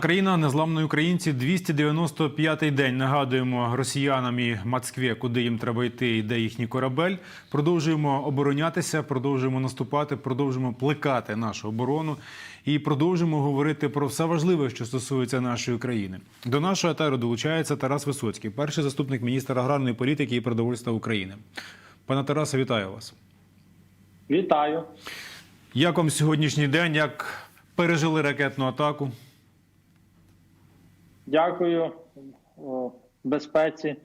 Країна незламної українці 295-й день. Нагадуємо росіянам і Москві, куди їм треба йти, і де їхній корабель. Продовжуємо оборонятися, продовжуємо наступати, продовжуємо плекати нашу оборону і продовжуємо говорити про все важливе, що стосується нашої країни. До нашого етеру долучається Тарас Висоцький, перший заступник міністра аграрної політики і продовольства України. Пане Тарасе, вітаю вас. Вітаю. Як вам сьогоднішній день? Як пережили ракетну атаку? Дякую О, безпеці.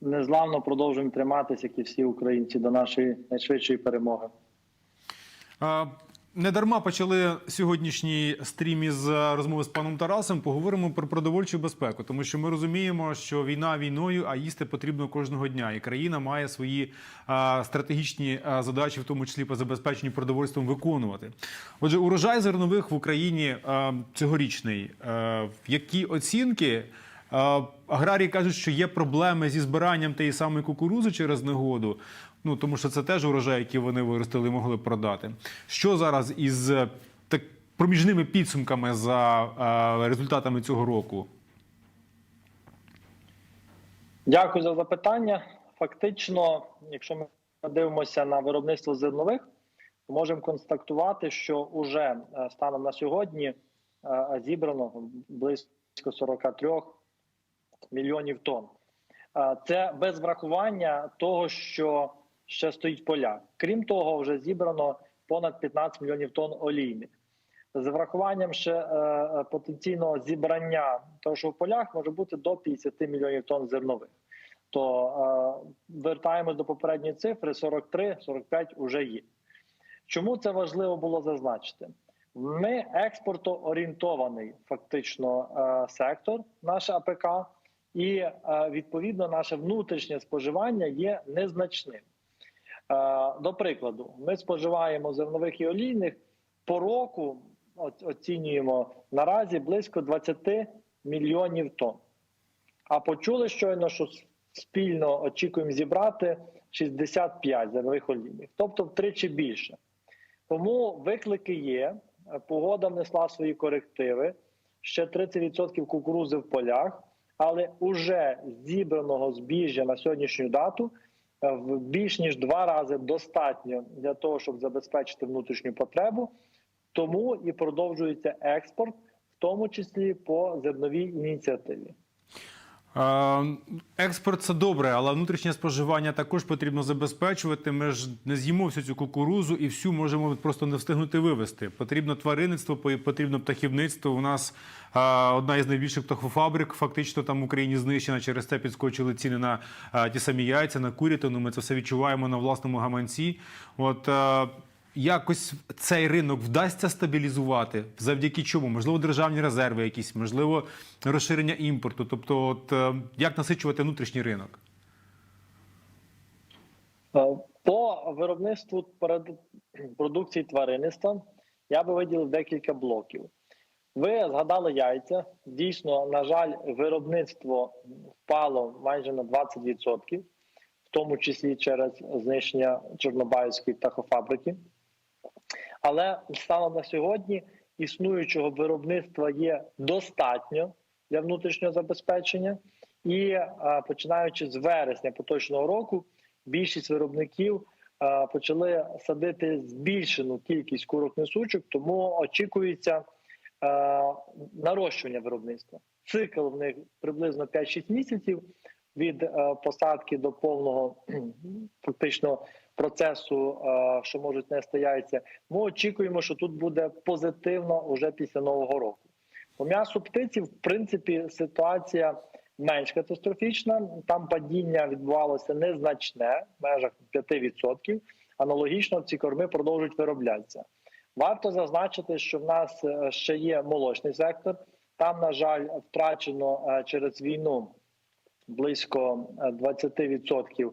Незламно продовжуємо триматися, як і всі українці, до нашої найшвидшої перемоги. Не дарма почали сьогоднішній стрім із е, розмови з паном Тарасом. Поговоримо про продовольчу безпеку, тому що ми розуміємо, що війна війною, а їсти потрібно кожного дня. І країна має свої а, стратегічні а, задачі, в тому числі по забезпеченню продовольством, виконувати. Отже, урожай зернових в Україні а, цьогорічний. А, які оцінки? Аграрії кажуть, що є проблеми зі збиранням тієї самої кукурузи через негоду. Ну тому що це теж урожай, який вони виростили могли продати. Що зараз із е, так проміжними підсумками за е, результатами цього року? Дякую за запитання. Фактично, якщо ми дивимося на виробництво зернових, то можемо констатувати, що уже е, станом на сьогодні зібрано близько 43 мільйонів тонн. Це без врахування того, що ще стоїть в полях. Крім того, вже зібрано понад 15 мільйонів тонн олійних. З врахуванням ще е, е, потенційного зібрання того, що в полях може бути до 50 мільйонів тонн зернових. То е, вертаємось до попередньої цифри: 43-45 вже є. Чому це важливо було зазначити? Ми експортоорієнтований фактично е, сектор, наше АПК, і е, відповідно наше внутрішнє споживання є незначним. Е, До прикладу, ми споживаємо зернових і олійних по року, оцінюємо наразі близько 20 мільйонів тонн. А почули щойно, що спільно очікуємо зібрати 65 зернових олійних, тобто втричі більше. Тому виклики є. Е, Погода внесла свої корективи. Ще 30% кукурузи в полях, але уже зібраного збіжжя на сьогоднішню дату е, в більш ніж два рази достатньо для того, щоб забезпечити внутрішню потребу. Тому і продовжується експорт, в тому числі по зерновій ініціативі. Е, Експорт це добре, але внутрішнє споживання також потрібно забезпечувати. Ми ж не з'їмо всю цю кукурузу і всю можемо просто не встигнути вивезти. Потрібно тваринництво, потрібно птахівництво. У нас е, одна із найбільших птахофабрик фактично там в Україні знищена. Через це підскочили ціни на е, ті самі яйця, на курятину. Ми це все відчуваємо на власному гаманці. От якось цей ринок вдасться стабілізувати завдяки чому? Можливо, державні резерви якісь, можливо, розширення імпорту. Тобто, от е, як насичувати внутрішній ринок? Е, По виробництву продукції тваринництва я би виділив декілька блоків. Ви згадали яйця. Дійсно, на жаль, виробництво впало майже на 20%, в тому числі через знищення Чорнобаївської птахофабрики. Але станом на сьогодні існуючого виробництва є достатньо для внутрішнього забезпечення, і е, починаючи з вересня поточного року, більшість виробників е, почали садити збільшену кількість курок несучок, тому очікується е, нарощування виробництва. Цикл в них приблизно 5-6 місяців від е, посадки до повного фактично процесу, е, що можуть нести яйця. Ми очікуємо, що тут буде позитивно уже після нового року. По м'ясу птиці, в принципі, ситуація менш катастрофічна. Там падіння відбувалося незначне в межах 5%. Аналогічно ці корми продовжують вироблятися. Варто зазначити, що в нас е, ще є молочний сектор. Там, на жаль, втрачено через війну близько е, 20%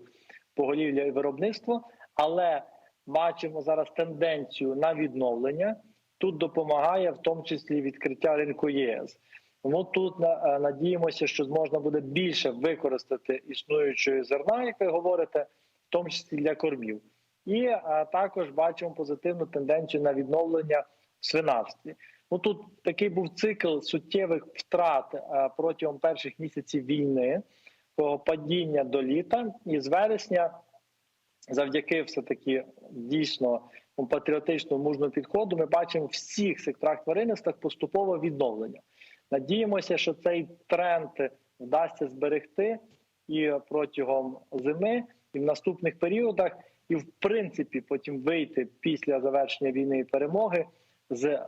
поголів'я і виробництва, але бачимо зараз тенденцію на відновлення. Тут допомагає в тому числі відкриття ринку ЄС. Тому тут на- е, надіємося, що можна буде більше використати існуючої зерна, як ви говорите, в тому числі для кормів. І е, також бачимо позитивну тенденцію на відновлення в свинарстві. Ну тут такий був цикл суттєвих втрат е, протягом перших місяців війни, падіння до літа, і з вересня, завдяки все таки дійсно ну, патріотичному мужному підходу, ми бачимо всіх секторах тваринництва поступове відновлення. Надіємося, що цей тренд вдасться зберегти і протягом зими, і в наступних періодах, і в принципі потім вийти після завершення війни і перемоги з е,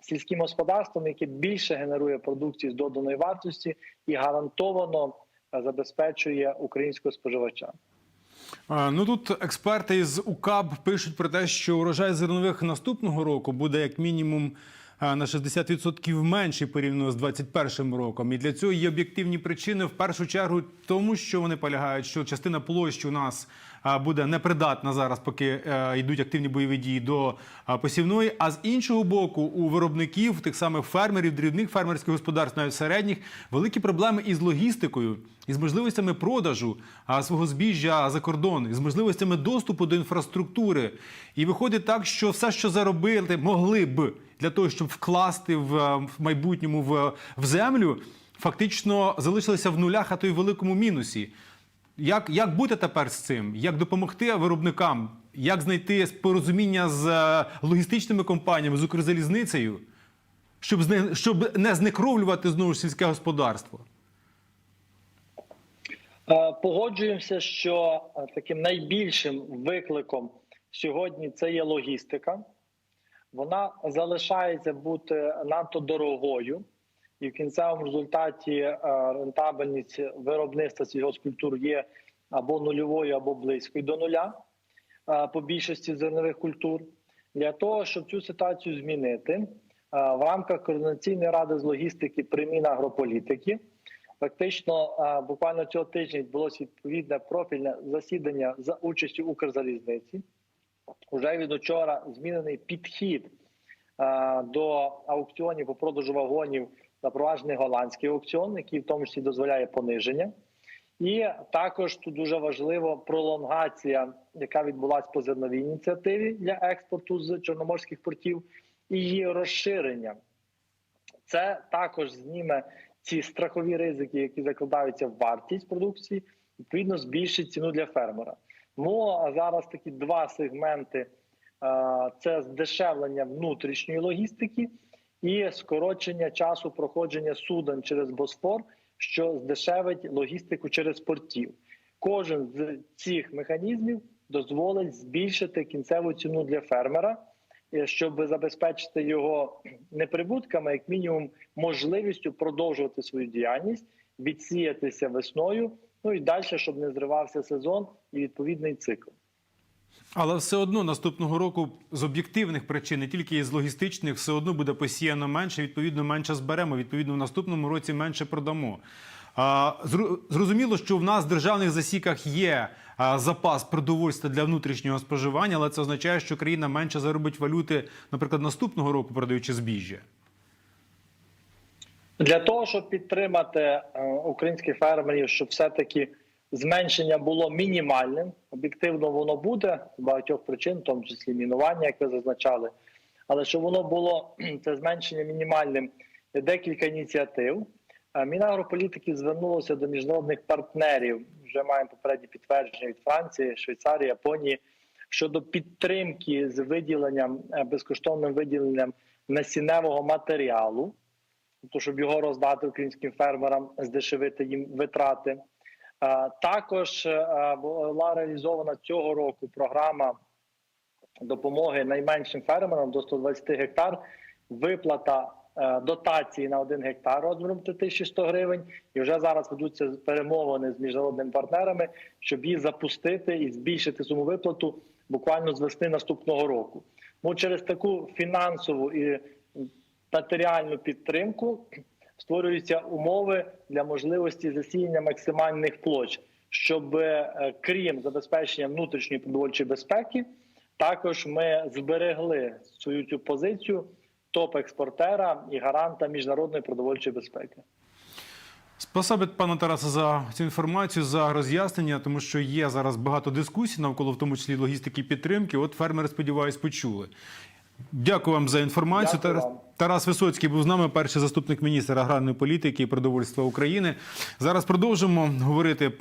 сільським господарством, яке більше генерує продукції з доданої вартості і гарантовано е, забезпечує українського споживача. Ну тут експерти з УКАБ пишуть про те, що урожай зернових наступного року буде як мінімум на 60% менший порівняно з 2021 роком. І для цього є об'єктивні причини. В першу чергу, тому що вони полягають, що частина площі у нас буде непридатна зараз, поки е, йдуть активні бойові дії до посівної. А з іншого боку, у виробників, тих самих фермерів, дрібних фермерських господарств, навіть середніх, великі проблеми із логістикою, із можливостями продажу свого збіжжя за кордон, із можливостями доступу до інфраструктури. І виходить так, що все, що заробити, могли б для того, щоб вкласти в, е, в майбутньому в, в землю, фактично залишилися в нулях, а то й в великому мінусі. Як, як бути тепер з цим? Як допомогти виробникам? Як знайти порозуміння з е, логістичними компаніями, з Укрзалізницею, щоб, зне- щоб не знекровлювати знову ж сільське господарство? Е, Погоджуємося, що таким найбільшим викликом сьогодні це є логістика. Вона залишається бути надто дорогою, і в кінцевому результаті е, рентабельність виробництва сільгоспкультур є або нульовою, або близькою до нуля е, по більшості зернових культур. Для того, щоб цю ситуацію змінити, е, в рамках координаційної ради з логістики при Мінагрополітики Фактично, буквально цього тижня відбулося відповідне профільне засідання за участю Укрзалізниці. Уже від учора змінений підхід до аукціонів по продажу вагонів, запроваджений голландський аукціон, який в тому числі дозволяє пониження. І також тут дуже важливо пролонгація, яка відбулася по зерновій ініціативі для експорту з чорноморських портів, і її розширення. Це також зніме ці страхові ризики, які закладаються в вартість продукції, відповідно збільшить ціну для фермера. Ну зараз такі два сегменти: це здешевлення внутрішньої логістики і скорочення часу проходження суден через Босфор, що здешевить логістику через портів. Кожен з цих механізмів дозволить збільшити кінцеву ціну для фермера е, щоб забезпечити його не прибутками, як мінімум можливістю продовжувати свою діяльність, відсіятися весною. Ну і далі, щоб не зривався сезон і відповідний цикл. Але все одно наступного року з об'єктивних причин, не тільки із логістичних, все одно буде посіяно менше, відповідно, менше зберемо. Відповідно, в наступному році менше продамо. Зрозуміло, що в нас в державних засіках є запас продовольства для внутрішнього споживання, але це означає, що країна менше заробить валюти, наприклад, наступного року, продаючи збіжжя. Для того щоб підтримати е, українських фермерів, щоб все-таки зменшення було мінімальним, об'єктивно воно буде з багатьох причин, в тому числі мінування, як ви зазначали. Але щоб воно було це зменшення мінімальним, декілька ініціатив. Е, Мінагрополітики звернулося до міжнародних партнерів. Вже маємо попередні підтвердження від Франції, Швейцарії, Японії щодо підтримки з виділенням е, безкоштовним виділенням насінневого матеріалу тобто, щоб його роздати українським фермерам, здешевити їм витрати. Е, Також е, була реалізована цього року програма допомоги найменшим фермерам до 120 гектар. Виплата е, дотації на 1 гектар розміром 3100 гривень. І вже зараз ведуться перемовини з міжнародними партнерами, щоб її запустити і збільшити суму виплату буквально з весни наступного року. Ну через таку фінансову і матеріальну підтримку створюються умови для можливості засіяння максимальних площ, щоб е, крім забезпечення внутрішньої продовольчої безпеки, також ми зберегли свою цю позицію топ-експортера і гаранта міжнародної продовольчої безпеки. Спасибі, пане Тарасе, за цю інформацію, за роз'яснення, тому що є зараз багато дискусій навколо, в тому числі логістики підтримки. От фермери, сподіваюсь, почули. Дякую вам за інформацію. Дякую Тарас, вам. Тарас Висоцький був з нами, перший заступник міністра аграрної політики і продовольства України. Зараз продовжимо говорити.